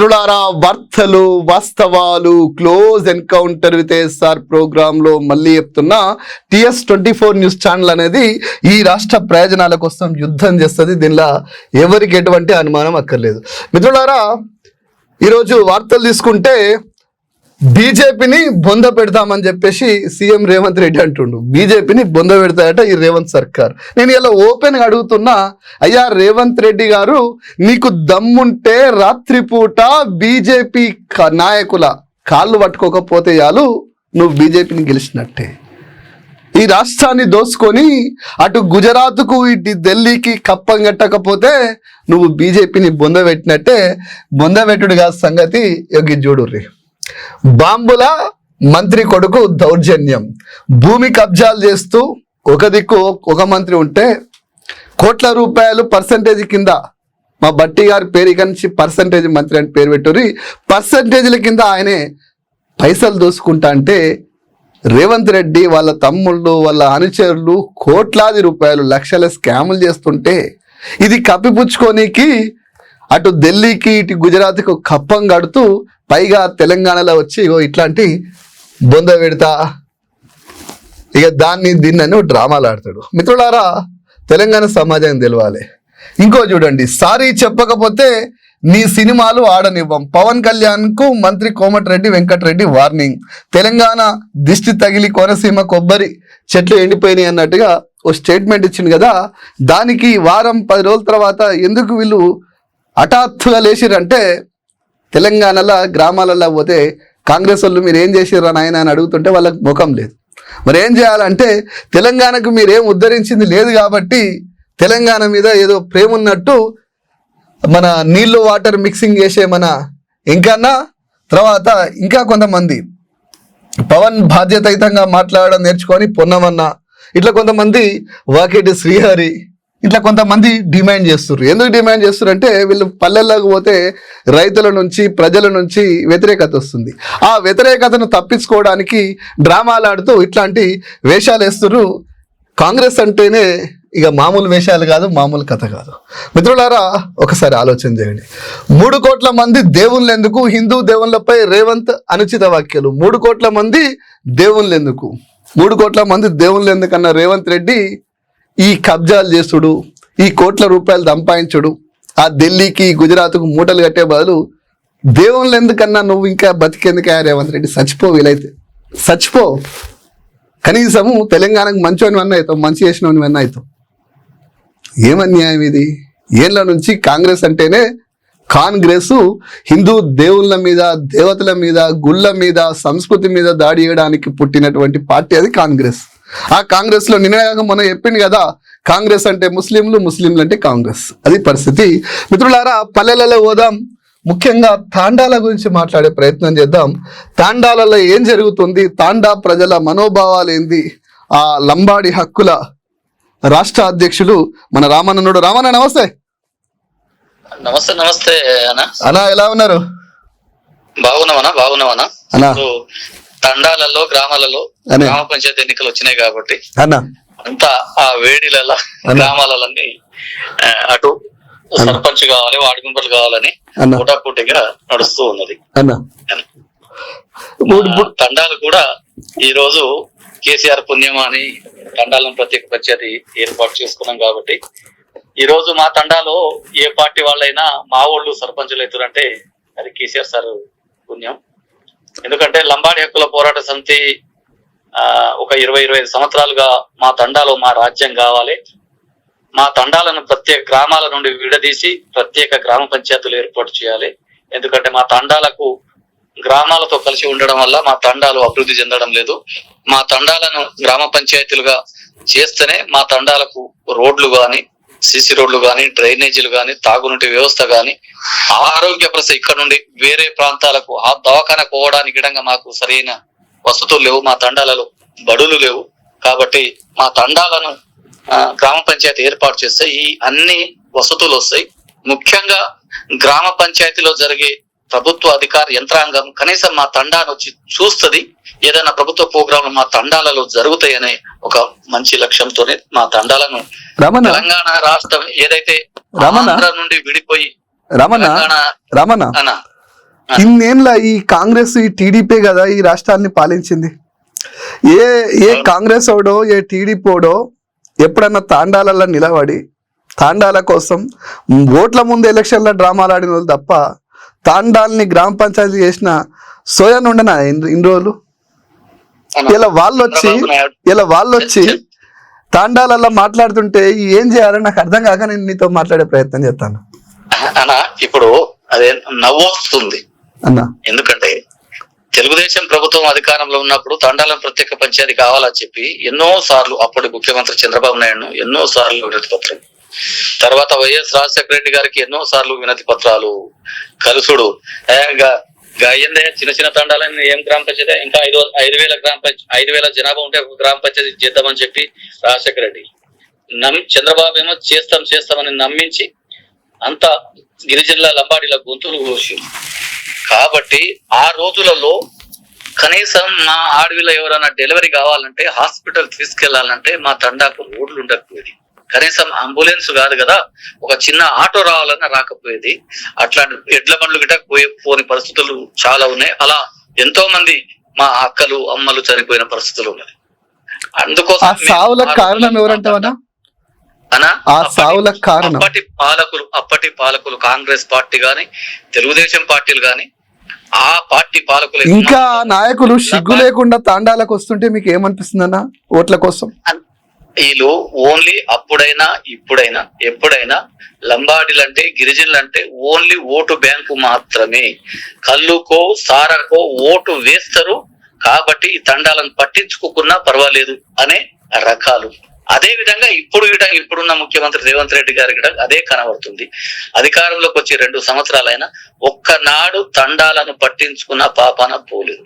మిత్రులారా వార్తలు వాస్తవాలు క్లోజ్ ఎన్కౌంటర్ విత్ ఎస్ఆర్ ప్రోగ్రామ్లో మళ్ళీ చెప్తున్నా TS twenty four news channel అనేది ఈ రాష్ట్ర ప్రయోజనాల కోసం యుద్ధం చేస్తుంది. దీనిలో ఎవరికి ఎటువంటి అనుమానం అక్కర్లేదు. మిత్రులారా ఈరోజు వార్తలు తీసుకుంటే బీజేపీని బొంద పెడతామని చెప్పేసి సీఎం రేవంత్ రెడ్డి అంటుండు. బీజేపీని బొంద పెడతాయట ఈ రేవంత్ సర్కార్. నేను ఇలా ఓపెన్గా అడుగుతున్నా అయ్యా రేవంత్ రెడ్డి గారు నీకు దమ్ముంటే రాత్రిపూట బీజేపీ నాయకుల కాళ్ళు పట్టుకోకపోతే చాలు నువ్వు బీజేపీని గెలిచినట్టే. ఈ రాష్ట్రాన్ని దోసుకొని అటు గుజరాత్కు ఇటు ఢిల్లీకి కప్పం కట్టకపోతే నువ్వు బీజేపీని బొందబెట్టినట్టే బొందబెట్టుడుగా కాదు సంగతి యొగి చూడుర్రి బాంబుల మంత్రి కొడుకు దౌర్జన్యం. భూమి కబ్జాలు చేస్తూ ఒక దిక్కు ఒక మంత్రి ఉంటే కోట్ల రూపాయలు పర్సంటేజ్ కింద మా బట్టి గారి పేరు కనిచి పర్సంటేజ్ మంత్రి అని పేరు పెట్టుకుని పర్సంటేజ్ల కింద ఆయనే పైసలు దోసుకుంటా అంటే రేవంత్ రెడ్డి వాళ్ళ తమ్ముళ్ళు వాళ్ళ అనుచరులు కోట్లాది రూపాయలు లక్షల స్కాములు చేస్తుంటే ఇది కప్పిపుచ్చుకోనికి అటు ఢిల్లీకి ఇటు గుజరాత్కు కప్పం కడుతూ పైగా తెలంగాణలో వచ్చి ఇట్లాంటి బొంద పెడతా. ఇక దాన్ని దీన్ని అని డ్రామాలు ఆడతాడు. మిత్రులారా తెలంగాణ సమాజం తెలవాలి. ఇంకో చూడండి సారీ చెప్పకపోతే నీ సినిమాలు ఆడనివ్వం. పవన్ కళ్యాణ్కు మంత్రి కోమటిరెడ్డి వెంకటరెడ్డి వార్నింగ్. తెలంగాణ దిష్టి తగిలి కోనసీమ కొబ్బరి చెట్లు ఎండిపోయినాయి అన్నట్టుగా ఓ స్టేట్మెంట్ ఇచ్చింది కదా. దానికి వారం పది రోజుల తర్వాత ఎందుకు వీళ్ళు హఠాత్తుగా లేచిరంటే తెలంగాణలో గ్రామాలలో పోతే కాంగ్రెస్ వాళ్ళు మీరు ఏం చేసిర్రా నాయన అని అడుగుతుంటే వాళ్ళకి ముఖం లేదు. మరి ఏం చేయాలంటే తెలంగాణకు మీరేం ఉద్ధరించింది లేదు కాబట్టి తెలంగాణ మీద ఏదో ప్రేమ ఉన్నట్టు మన నీళ్ళు వాటర్ మిక్సింగ్ చేసే మన ఇంకన్నా తర్వాత ఇంకా కొంతమంది పవన్ బాధ్యతయుతంగా మాట్లాడడం నేర్చుకొని పొన్నమన్న ఇట్లా కొంతమంది వాకిటి శ్రీహరి ఇట్లా కొంతమంది డిమాండ్ చేస్తున్నారు ఎందుకు డిమాండ్ చేస్తున్నారు అంటే వీళ్ళు పల్లెల్లోకి పోతే రైతుల నుంచి ప్రజల నుంచి వ్యతిరేకత వస్తుంది. ఆ వ్యతిరేకతను తప్పించుకోవడానికి డ్రామాలు ఆడుతూ ఇట్లాంటి వేషాలు వేస్తున్నారు కాంగ్రెస్ అంటేనే ఇక మామూలు వేషాలు కాదు మామూలు కథ కాదు. మిత్రులారా ఒకసారి ఆలోచన చేయండి. మూడు కోట్ల మంది దేవుళ్ళు ఎందుకు హిందూ దేవుళ్ళపై రేవంత్ అనుచిత వాక్యాలు మూడు కోట్ల మంది దేవుళ్ళు ఎందుకు మూడు కోట్ల మంది దేవుళ్ళు ఎందుకన్న రేవంత్ రెడ్డి ఈ కబ్జాలు చేసుడు ఈ కోట్ల రూపాయలు సంపాదించుడు ఆ ఢిల్లీకి గుజరాత్కు మూటలు కట్టే బదులు దేవుళ్ళు ఎందుకన్నా నువ్వు ఇంకా బతికేందుకయ్యా రేవంత్ రెడ్డి? చచ్చిపో వీలైతే. చచ్చిపో కనీసము తెలంగాణకు మంచివని అన్న అవుతావు మంచి చేసినవని అన్న అవుతావు. ఏమన్యాయం ఇది? ఏళ్ళ నుంచి కాంగ్రెస్ అంటేనే కాంగ్రెస్ హిందూ దేవుళ్ళ మీద దేవతల మీద గుళ్ళ మీద సంస్కృతి మీద దాడి చేయడానికి పుట్టినటువంటి పార్టీ అది కాంగ్రెస్. ఆ కాంగ్రెస్లో నిన్నగాక మొన్న చెప్పింది కదా కాంగ్రెస్ అంటే ముస్లింలు ముస్లింలు అంటే కాంగ్రెస్. అది పరిస్థితి. మిత్రులారా పల్లెలలో పోదాం. ముఖ్యంగా తాండాల గురించి మాట్లాడే ప్రయత్నం చేద్దాం. తాండాలలో ఏం జరుగుతుంది? తాండా ప్రజల మనోభావాలు ఏంది? ఆ లంబాడి హక్కుల రాష్ట్ర అధ్యక్షులు మన రామన్ననుడు. రామన్న నమస్తే. నమస్తే నమస్తే అలా ఎలా ఉన్నారు? అన్నా ఇప్పుడు తండాలలో గ్రామాలలో. గ్రామ పంచాయతీ ఎన్నికలు వచ్చినాయి కాబట్టి అంతా ఆ వేడిలలో. గ్రామాలన్నీ అటు సర్పంచ్ కావాలి వార్డు మెంబర్లు కావాలని పోటాపోటీగా నడుస్తూ ఉన్నది. తండాలు కూడా ఈ రోజు కేసీఆర్ పుణ్యమా అని తండాలను ప్రత్యేక పంచాయతీ ఏర్పాటు చేసుకున్నాం కాబట్టి ఈ రోజు మా తండాలో ఏ పార్టీ వాళ్ళైనా మా వాళ్ళు సర్పంచులు అవుతారంటే అది కేసీఆర్ సార్ పుణ్యం. ఎందుకంటే లంబాడి హక్కుల పోరాట సమితి ఆ ఒక ఇరవై ఇరవై ఐదు సంవత్సరాలుగా మా తండాలో మా రాజ్యం కావాలి. మా తండాలను ప్రత్యేక గ్రామాల నుండి విడదీసి ప్రత్యేక గ్రామ పంచాయతీలు ఏర్పాటు చేయాలి. ఎందుకంటే మా తండాలకు గ్రామాలతో కలిసి ఉండడం వల్ల మా తండాలు అభివృద్ధి చెందడం లేదు. మా తండాలను గ్రామ పంచాయతీలుగా చేస్తేనే మా తండాలకు రోడ్లు కానీ సిసి రోడ్లు కానీ డ్రైనేజీలు కానీ తాగునీటి వ్యవస్థ కానీ ఆరోగ్య ప్రశ్న ఇక్కడ నుండి వేరే ప్రాంతాలకు ఆ దవాఖాన పోవడానికి గిడంగా మాకు సరైన వసతులు లేవు మా తండాలలో బడులు లేవు. కాబట్టి మా తండాలను గ్రామ పంచాయతీ ఏర్పాటు చేస్తే ఈ అన్ని వసతులు వస్తాయి. ముఖ్యంగా గ్రామ పంచాయతీలో జరిగే ప్రభుత్వ అధికార యంత్రాంగం కనీసం మా తండాను వచ్చి చూస్తది. ఏదైనా ప్రభుత్వ ప్రోగ్రాంలు మా తండాలలో జరుగుతాయనే ఒక మంచి లక్ష్యంతోనే మా తండాలను తెలంగాణ రాష్ట్రం ఏదైతే రమణ. ఆంధ్ర నుండి విడిపోయి రామన్న అన్న. ఇన్నేళ్ళ ఈ కాంగ్రెస్ ఈ టీడీపీ కదా ఈ రాష్ట్రాన్ని పాలించింది. ఏ ఏ కాంగ్రెస్ ఓడో ఏ టీడీపీ ఓడో ఎప్పుడన్నా తాండాలలో నిలబడి తాండాల కోసం ఓట్ల ముందు ఎలక్షన్ల డ్రామాలు ఆడిన వాళ్ళు తప్ప తాండాల్ని గ్రామ పంచాయతీ చేసిన సోయన్ ఉండనా ఇన్ని రోజులు? అన్న, ఇలా వాళ్ళు వచ్చి ఇలా వాళ్ళు వచ్చి తాండాలలో మాట్లాడుతుంటే ఏం చేయాలని నాకు అర్థం కాక నేను నీతో మాట్లాడే ప్రయత్నం చేస్తాను. అన్న ఇప్పుడు అదే నవ్వు వస్తుంది అన్న. ఎందుకంటే తెలుగుదేశం ప్రభుత్వం అధికారంలో ఉన్నప్పుడు తండాలం ప్రత్యేక పంచాయతీ కావాలని చెప్పి ఎన్నో సార్లు అప్పటి ముఖ్యమంత్రి చంద్రబాబు నాయుడు ఎన్నో సార్లు వినతి పత్రం తర్వాత వైఎస్ రాజశేఖర రెడ్డి గారికి ఎన్నో సార్లు వినతి పత్రాలు కలుసుడు. గా- అయ్యిందే చిన్న చిన్న తండాలని ఏం గ్రామ పంచాయతీ? ఇంకా ఐదు ఐదు వేల గ్రామ పంచాయతీ ఐదు వేల జనాభా ఉంటే ఒక గ్రామ పంచాయతీ చేద్దామని చెప్పి రాజశేఖర రెడ్డి నమ్మి చంద్రబాబు ఏమో చేస్తాం చేస్తామని నమ్మించి అంత గిరిజనుల లంబాడీల గొంతులు కోసి కాబట్టి ఆ రోజులలో కనీసం మా ఆడవిలో ఎవరైనా డెలివరీ కావాలంటే హాస్పిటల్ తీసుకెళ్ళాలంటే మా తండాకు రోడ్లు ఉండకపోయేది. కనీసం అంబులెన్స్ కాదు కదా ఒక చిన్న ఆటో రావాలన్నా రాకపోయేది. అట్లాంటి ఎడ్ల బండ్లు గిట్ట పోయే పోని పరిస్థితులు చాలా ఉన్నాయి. అలా ఎంతో మంది మా అక్కలు అమ్మలు చనిపోయిన పరిస్థితులు ఉన్నాయి. అందుకోసం ఆ కారణం అప్పటి- సావులకు కారణం. అప్పటి పాలకులు అప్పటి పాలకులు కాంగ్రెస్ పార్టీ గాని తెలుగుదేశం పార్టీలు గాని ఆ పార్టీ పాలకులు ఇంకా నాయకులు సిగ్గు లేకుండా తాండాలకు వస్తుంటే మీకు ఏమనిపిస్తుందన్న? ఓట్ల కోసం. వీళ్ళు ఓన్లీ అప్పుడైనా ఇప్పుడైనా ఎప్పుడైనా లంబాడీలు అంటే గిరిజనులు అంటే ఓన్లీ ఓటు బ్యాంకు మాత్రమే. కల్లుకో సారకో ఓటు వేస్తారు. కాబట్టి ఈ తండాలను పట్టించుకోకున్నా పర్వాలేదు అనే రకాలు. అదే విధంగా ఇప్పుడు గిట ఇప్పుడున్న ముఖ్యమంత్రి రేవంత్ రెడ్డి గారి కూడా అదే కనబడుతుంది. అధికారంలోకి వచ్చి రెండు సంవత్సరాలైనా ఒక్కనాడు తండాలను పట్టించుకున్న పాపాన పోలేదు.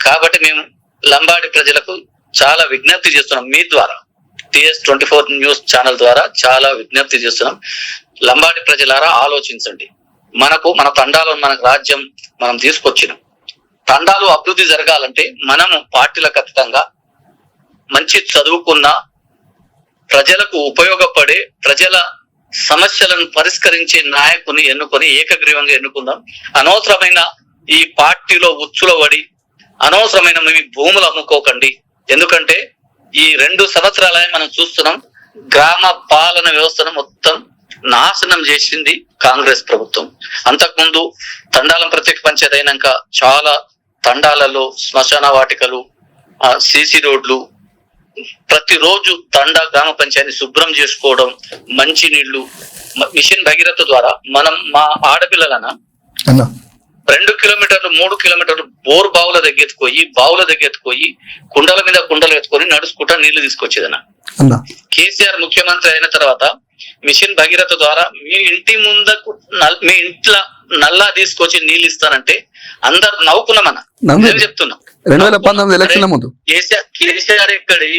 కాబట్టి మేము లంబాడి ప్రజలకు చాలా విజ్ఞప్తి చేస్తున్నాం మీ ద్వారా. TS twenty four news channel ద్వారా చాలా విజ్ఞప్తి చేస్తున్నాం. లంబాడి ప్రజలారా ఆలోచించండి. మనకు మన తండాలో మనకు రాజ్యం మనం తీసుకొచ్చినాం. తండాలు అభివృద్ధి జరగాలంటే మనము పార్టీలకు ఖచ్చితంగా మంచి చదువుకున్న ప్రజలకు ఉపయోగపడే ప్రజల సమస్యలను పరిష్కరించే నాయకుని ఎన్నుకొని ఏకగ్రీవంగా ఎన్నుకుందాం. అనవసరమైన ఈ పార్టీలో ఉచ్చులో పడి అనవసరమైన మీ భూములు అమ్ముకోకండి. ఎందుకంటే ఈ రెండు సంవత్సరాలే మనం చూస్తున్నాం గ్రామ పాలన వ్యవస్థను మొత్తం నాశనం చేసింది కాంగ్రెస్ ప్రభుత్వం. అంతకుముందు తండాలం ప్రత్యేక పంచాయతీ అయినాక చాలా తండాలలో శ్మశాన వాటికలు సిసి రోడ్లు ప్రతిరోజు తండా గ్రామ పంచాయతీ శుభ్రం చేసుకోవడం మంచి నీళ్ళు మిషన్ భగీరథ ద్వారా మనం మా ఆడపిల్లలన రెండు కిలోమీటర్లు మూడు కిలోమీటర్లు బోర్ బావుల దగ్గర ఎత్తుకోయి బావుల దగ్గర ఎత్తుకోయి కుండల మీద కుండలు ఎత్తుకొని నడుచుకుంటా నీళ్ళు తీసుకొచ్చేదన్న. కేసీఆర్ ముఖ్యమంత్రి అయిన తర్వాత మిషన్ భగీరథ ద్వారా మీ ఇంటి ముందకు మీ ఇంట్లో నల్లా తీసుకొచ్చి నీళ్ళు ఇస్తానంటే అందరు నవ్వుకున్నామన్న. నవ్వు. నేను చెప్తున్నా. రెండు వేల పంతొమ్మిది ఎలక్షన్ల ముందు? కేసీఆర్ ఎక్కడి?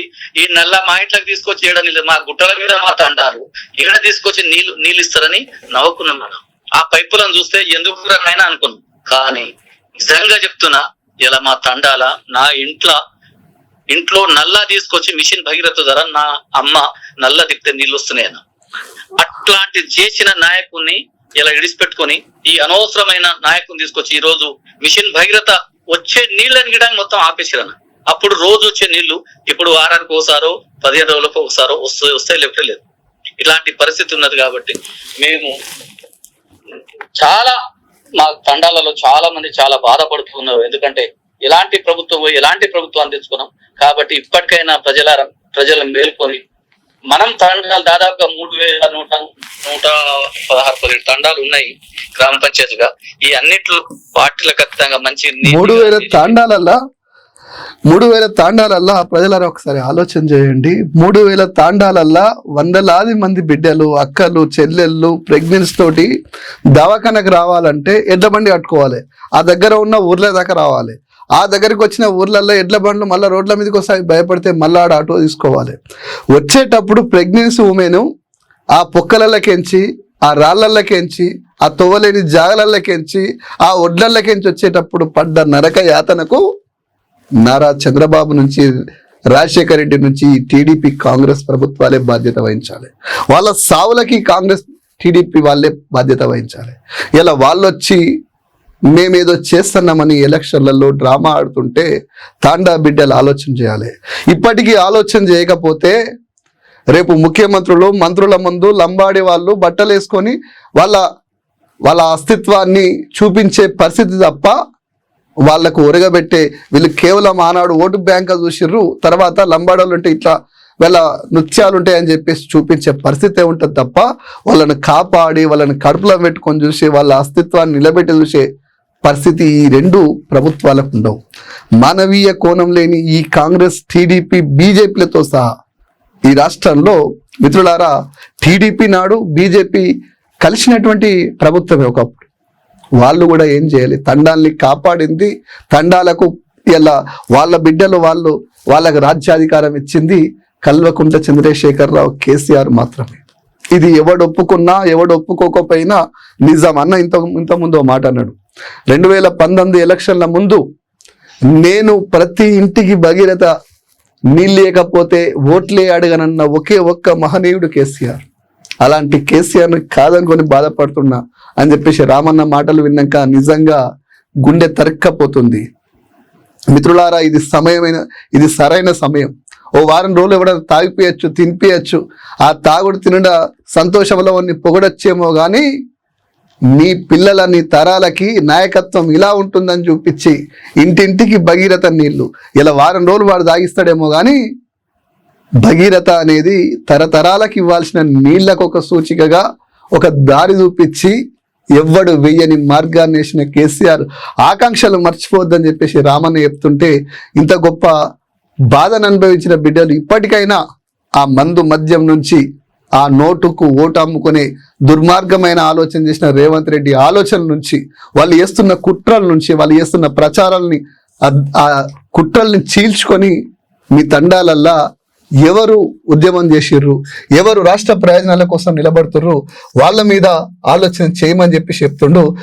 ఈ నల్ల మా ఇంట్లోకి తీసుకొచ్చి ఏడ నీళ్ళు మా గుట్టల మీద మాట అంటారు ఈడ తీసుకొచ్చి నీళ్ళు నీళ్ళు ఇస్తారని నవ్వుకున్నాం మనం ఆ పైపులను చూస్తే ఎందుకు అయినా అనుకున్నాం. కానీ నిజంగా చెప్తున్నా ఇలా మా తండాల నా ఇంట్లో ఇంట్లో నల్లా తీసుకొచ్చి మిషన్ భగీరథ ద్వారా నా అమ్మ నల్ల తిప్పితే నీళ్ళు వస్తున్నాయన్న అట్లాంటి చేసిన నాయకుని ఇలా ఇడిచిపెట్టుకొని ఈ అనవసరమైన నాయకుని తీసుకొచ్చి ఈ రోజు మిషన్ భగీరథ వచ్చే నీళ్ళని గిడానికి మొత్తం ఆపేసిరన్న అప్పుడు రోజు వచ్చే నీళ్ళు ఇప్పుడు వారానికి ఒకసారో పదిహేను రోజులకు ఒకసారో వస్తాయి వస్తాయి లేకపోతే లేదు. ఇలాంటి పరిస్థితి ఉన్నది కాబట్టి మేము చాలా మా తండాలలో చాలా మంది చాలా బాధపడుతున్నారు. ఎందుకంటే ఎలాంటి ప్రభుత్వం ఎలాంటి ప్రభుత్వం తెచ్చుకున్నాం. కాబట్టి ఇప్పటికైనా ప్రజల ప్రజలు మేల్కొని మనం తండాలు దాదాపుగా మూడు వేల నూట నూట పదహారు పదిహేడు తండాలు ఉన్నాయి గ్రామ పంచాయతీగా ఈ అన్నిట్లో పార్టీల ఖచ్చితంగా మంచి మూడు వేల తాండాలల్లా? మూడు వేల తాండాలల్లా ప్రజలారా ఒకసారి ఆలోచన చేయండి. మూడు వేల తాండాలల్లా వందలాది మంది బిడ్డలు అక్కలు చెల్లెళ్ళు ప్రెగ్నెన్సీ తోటి దవాఖానకు రావాలంటే ఎడ్ల బండి కట్టుకోవాలి. ఆ దగ్గర ఉన్న ఊర్ల దాకా రావాలి. ఆ దగ్గరికి వచ్చిన ఊర్లలో ఎడ్ల బండ్లు మళ్ళీ రోడ్ల మీదకి వస్తాయి. భయపడితే మళ్ళీ ఆడ ఆటో తీసుకోవాలి. వచ్చేటప్పుడు ప్రెగ్నెన్సీ ఉమెన్ ఆ పొక్కలకెంచి ఆ రాళ్ళకెంచి ఆ తొవ్వలేని జాగలకెంచి ఆ ఒడ్లకెంచి వచ్చేటప్పుడు పడ్డ నరక యాతనకు నారా చంద్రబాబు నుంచి రాజశేఖర రెడ్డి నుంచి టీడీపీ కాంగ్రెస్ ప్రభుత్వాలే బాధ్యత వహించాలి. వాళ్ళ సావులకి కాంగ్రెస్ టీడీపీ వాళ్ళే బాధ్యత వహించాలి. ఇలా వాళ్ళు వచ్చి మేమేదో చేస్తున్నామని ఎలక్షన్లలో డ్రామా ఆడుతుంటే తాండా బిడ్డలు ఆలోచన చేయాలి. ఇప్పటికీ ఆలోచన చేయకపోతే రేపు ముఖ్యమంత్రులు మంత్రుల ముందు లంబాడి వాళ్ళు బట్టలు వేసుకొని వాళ్ళ వాళ్ళ అస్తిత్వాన్ని చూపించే పరిస్థితి తప్ప వాళ్ళకు ఒరగబెట్టే వీళ్ళు కేవలం ఆనాడు ఓటు బ్యాంక్ చూసిర్రు తర్వాత లంబాడోళ్ళు ఉంటే ఇట్లా వీళ్ళ నృత్యాలు ఉంటాయని చెప్పేసి చూపించే పరిస్థితి ఉంటుంది తప్ప వాళ్ళని కాపాడి వాళ్ళని కడుపులో పెట్టుకొని చూసి వాళ్ళ అస్తిత్వాన్ని నిలబెట్టి చూసే పరిస్థితి ఈ రెండు ప్రభుత్వాలకు ఉండవు. మానవీయ కోణం లేని ఈ కాంగ్రెస్ టీడీపీ బీజేపీలతో సహా ఈ రాష్ట్రంలో మిత్రులారా టీడీపీ నాడు బీజేపీ కలిసినటువంటి ప్రభుత్వమే ఒకప్పుడు. వాళ్ళు కూడా ఏం చేయాలి? తండాల్ని కాపాడింది. తండాలకు ఇలా వాళ్ళ బిడ్డలు వాళ్ళు వాళ్ళకు రాజ్యాధికారం ఇచ్చింది కల్వకుంట్ల చంద్రశేఖరరావు కేసీఆర్ మాత్రమే. ఇది ఎవడు ఒప్పుకున్నా ఎవడు ఒప్పుకోకపోయినా నిజం అన్న ఇంత ఇంత మాట అన్నాడు. రెండు వేల పంతొమ్మిది ఎలక్షన్ల ముందు నేను ప్రతి ఇంటికి భగీరథ నీళ్ళు లేకపోతే ఓట్లే అడగనన్న ఒకే ఒక్క మహనీయుడు కేసీఆర్. అలాంటి కేసీఆర్ని కాదనుకొని బాధపడుతున్నా అని చెప్పేసి రామన్న మాటలు విన్నాక నిజంగా గుండె తరక్కపోతుంది. మిత్రులారా ఇది సమయమైన ఇది సరైన సమయం. ఓ వారం రోజులు ఎవడైనా తాగిపోయచ్చు తినిపియచ్చు ఆ తాగుడు తినడ సంతోషంలో వాడిని పొగడొచ్చేమో కానీ నీ పిల్లల నీ తరాలకి నాయకత్వం ఇలా ఉంటుందని చూపించి ఇంటింటికి భగీరథ నీళ్ళు. ఇలా వారం రోజులు వాడు తాగిస్తాడేమో కానీ భగీరథ అనేది తరతరాలకు ఇవ్వాల్సిన నీళ్ళకు ఒక సూచికగా ఒక దారి చూపించి ఎవ్వడు వెయ్యని మార్గాన్ని వేసిన కేసీఆర్ ఆకాంక్షలు మర్చిపోవద్దని చెప్పేసి రామన్న చెప్తుంటే ఇంత గొప్ప బాధను అనుభవించిన బిడ్డలు ఇప్పటికైనా ఆ మందు మద్యం నుంచి ఆ నోటుకు ఓటు అమ్ముకునే దుర్మార్గమైన ఆలోచన చేసిన రేవంత్ రెడ్డి ఆలోచన నుంచి వాళ్ళు చేస్తున్న కుట్రల నుంచి వాళ్ళు చేస్తున్న ప్రచారాలని ఆ కుట్రల్ని చీల్చుకొని మీ తండాలల్లా ఎవరు ఉద్యమం చేసిర్రు? ఎవరు రాష్ట్ర ప్రయోజనాల కోసం నిలబడుతుర్రు? వాళ్ళ మీద ఆలోచన చేయమని చెప్పి చెప్తుండు.